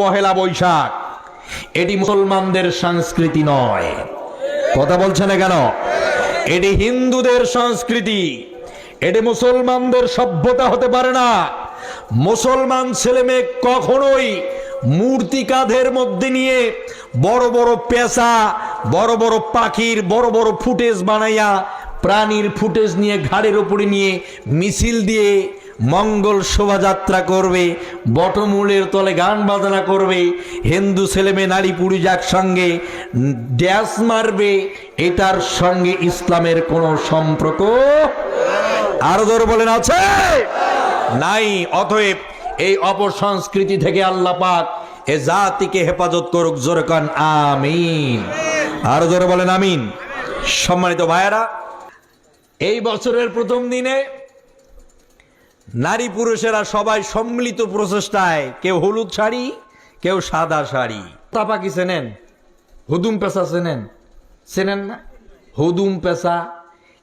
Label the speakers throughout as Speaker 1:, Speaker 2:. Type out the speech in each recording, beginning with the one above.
Speaker 1: পহেলা বৈশাখ। এটি মুসলমানদের সংস্কৃতি নয়। কথা বলছে না কেন? এটি হিন্দুদের সংস্কৃতি। এটি মুসলমানদের সভ্যতা হতে পারে না। মুসলমান ছেলে মেয়ে কখনোই মূর্তি কাঁধের মধ্যে নিয়ে বড় বড় পেঁচা, বড় বড় পাখির, বড় বড় ফুটেজ বানাইয়া প্রাণীর ফুটেজ নিয়ে ঘাড়ের উপরে নিয়ে মিছিল দিয়ে মঙ্গল শোভাযাত্রা করবে, বটমূলের তলে গান বাজনা করবে, হিন্দু ছেলেমেয়ে নারী পুরুষ একসঙ্গে ড্যাস মারবে, এটার সঙ্গে ইসলামের কোনো সম্পর্ক আরও ধরে বলেন, আছে? নাই, অতএব এই অপসংস্কৃতি থেকে আল্লাহ পাক এ জাতিকে হেফাজত করুক, জোরে কান, আমিন। আরও জোরে বলেন, আমিন। সম্মানিত ভাইয়েরা, এই বছরের প্রথম দিনে নারী পুরুষেরা সবাই সম্মিলিত প্রচেষ্টায় কেউ হলুদ শাড়ি, কেউ সাদা শাড়ি। তাপাকি চেনেন? হুদুম পেশা চেনেন? চেনেন না? হুদুম পেশা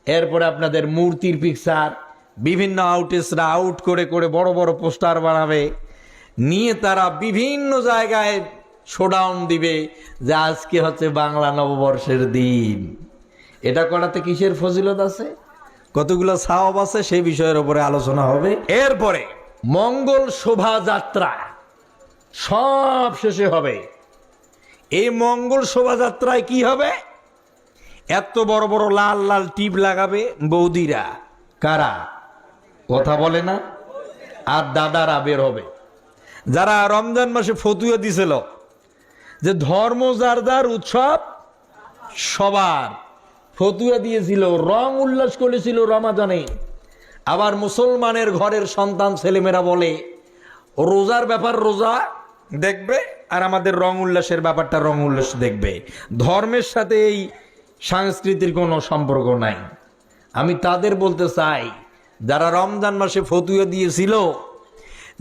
Speaker 1: এরপরে আপনাদের মূর্তির পিকচার বিভিন্ন আউটেসরা আউট করে করে বড় বড় পোস্টার বানাবে। নিয়ে তারা বিভিন্ন জায়গায় শোডাউন দিবে যে আজকে হচ্ছে বাংলা নববর্ষের দিন। এটা করাতে কিসের ফজিলত আছে? কতগুলো সাওয়াব আছে সেই বিষয়ের উপরে আলোচনা হবে। এরপরে মঙ্গল শোভাযাত্রা সব শেষে হবে। এই মঙ্গল শোভাযাত্রায় কি হবে? এত বড় বড় লাল লাল টিপ লাগাবে বৌদিরা। কারা? কথা বলে না? আর দাদারা বের হবে। যারা রমজান মাসে ফতুয়া দিছিল, যে ধর্ম যার যার উৎসব সবার। ফতুয়া দিয়েছিল, রং উল্লাস করেছিল রমাজানে আবার মুসলমানের ঘরের সন্তান ছেলেমেয়েরা বলে, রোজার ব্যাপার রোজা দেখবে, আর আমাদের রং উল্লাসের ব্যাপারটা রং উল্লাস দেখবে। ধর্মের সাথে এই সংস্কৃতির কোনো সম্পর্ক নাই। আমি তাদের বলতে চাই, যারা রমজান মাসে ফতুয়া দিয়েছিল,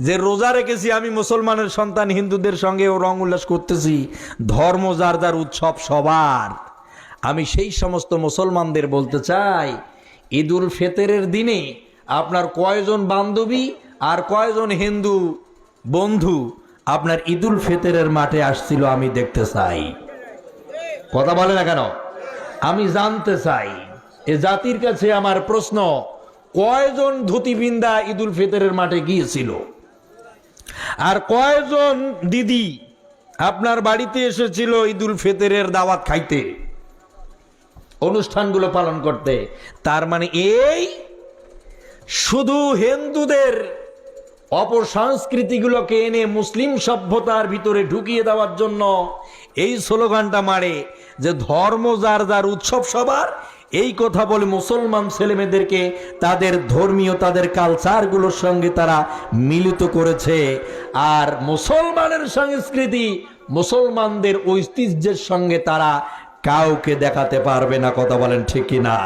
Speaker 1: যে রোজা রেখেছি আমি মুসলমানের সন্তান হিন্দুদের সঙ্গে ও রং উল্লাস করতেছি, ধর্ম যার যার উৎসব সবার। আমি সেই সমস্ত মুসলমানদের বলতে চাই, ঈদুল ফেতরের দিনে আপনার কয়জন বান্ধবী আর কয়জন হিন্দু বন্ধু আপনার ঈদুল ফেতরের মাঠে আসছিল আমি দেখতে চাই। কথা বলে না কেন? আমি জানতে চাই, এ জাতির কাছে আমার প্রশ্ন, কয়জন ধুতিবিন্দা ঈদুল ফিতরের মাঠে গিয়েছিল? আর কয়জন দিদি আপনার বাড়িতে এসেছিল ঈদুল ফিতরের দাওয়াত খাইতে? অনুষ্ঠানগুলো পালন করতে। তার মানে এই শুধু হিন্দুদের অপর অপসংস্কৃতিগুলোকে এনে মুসলিম সভ্যতার ভিতরে ঢুকিয়ে দেওয়ার জন্য এই স্লোগানটা মারে যে ধর্ম যার যার উৎসব সবার, এই কথা বলে মুসলমান ছেলেমেয়েদেরকে তাদের ধর্মীয়, তাদের কালচারগুলোর সঙ্গে তারা মিলিত করেছে। আর মুসলমানের সংস্কৃতি মুসলমানদের ঐতিহ্যের সঙ্গে তারা কাউকে দেখাতে পারবে না, কথা বলেন ঠিক কিনা?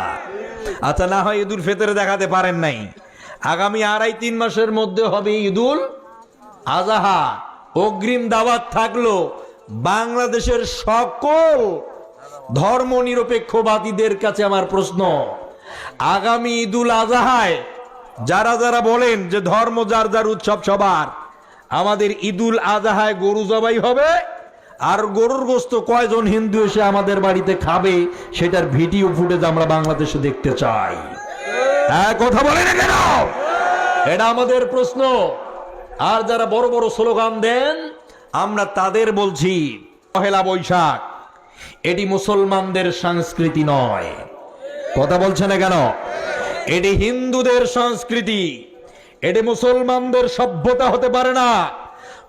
Speaker 1: আচ্ছা না হয় ঈদুল ফেতরে দেখাতে পারেন নাই। আগামী আড়াই তিন মাসের মধ্যে হবে ঈদুল আজাহা। অগ্রিম দাওয়াত থাকল বাংলাদেশের সকল ধর্ম নিরপেক্ষবাদীদের কাছে আমার প্রশ্ন। আগামী ঈদুল আজাহায় যারা যারা বলেন যে ধর্ম যার যার উৎসব সবার, আমাদের ঈদুল আজাহায় গরু জবাই হবে আর গরুর গোস্ত কয়জন হিন্দু এসে আমাদের বাড়িতে খাবে, সেটার ভিডিও ফুটেজ আমরা বাংলাদেশে দেখতে চাই। হ্যাঁ কথা বলে না কেন? এটা আমাদের প্রশ্ন। আর যারা বড় বড় স্লোগান দেন, আমরা তাদের বলছি, পহেলা বৈশাখ, এটি মুসলমানদের সংস্কৃতি নয়। কথা বলছে না কেন? এটি হিন্দুদের সংস্কৃতি। এটি মুসলমানদের সভ্যতা হতে পারে না।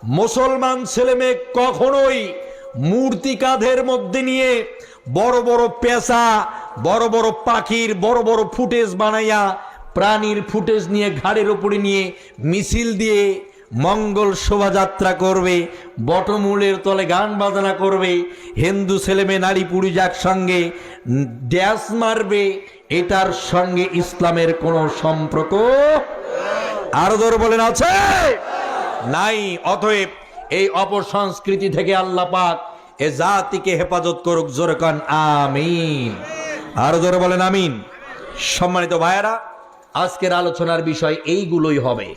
Speaker 1: মুসলমান ছেলে মেয়ে কখনোই মূর্তি কাঁধের মধ্যে নিয়ে বড় বড় পেশা বড় বড় পাখির, বড় বড় ফুটেজ বানাইয়া প্রাণীর ফুটেজ নিয়ে ঘাড়ের উপরে নিয়ে মিছিল দিয়ে মঙ্গল শোভাযাত্রা করবে বটমূলের তলে গান বাজনা করবে, হিন্দু ছেলেমেয়ে নারী পুরুষ একসঙ্গে ড্যাস মারবে, এটার সঙ্গে ইসলামের কোনো সম্পর্ক? আরও ধরে বলেন, আছে? নাই, অতএব এই অপর সংস্কৃতি থেকে আল্লাহ পাক এ জাতিকে হেফাজত করুক, জোরে কান, আমিন। আরও জোরে বলেন, আমিন। সম্মানিত ভাইয়েরা, আজকের আলোচনার বিষয় এইগুলোই হবে।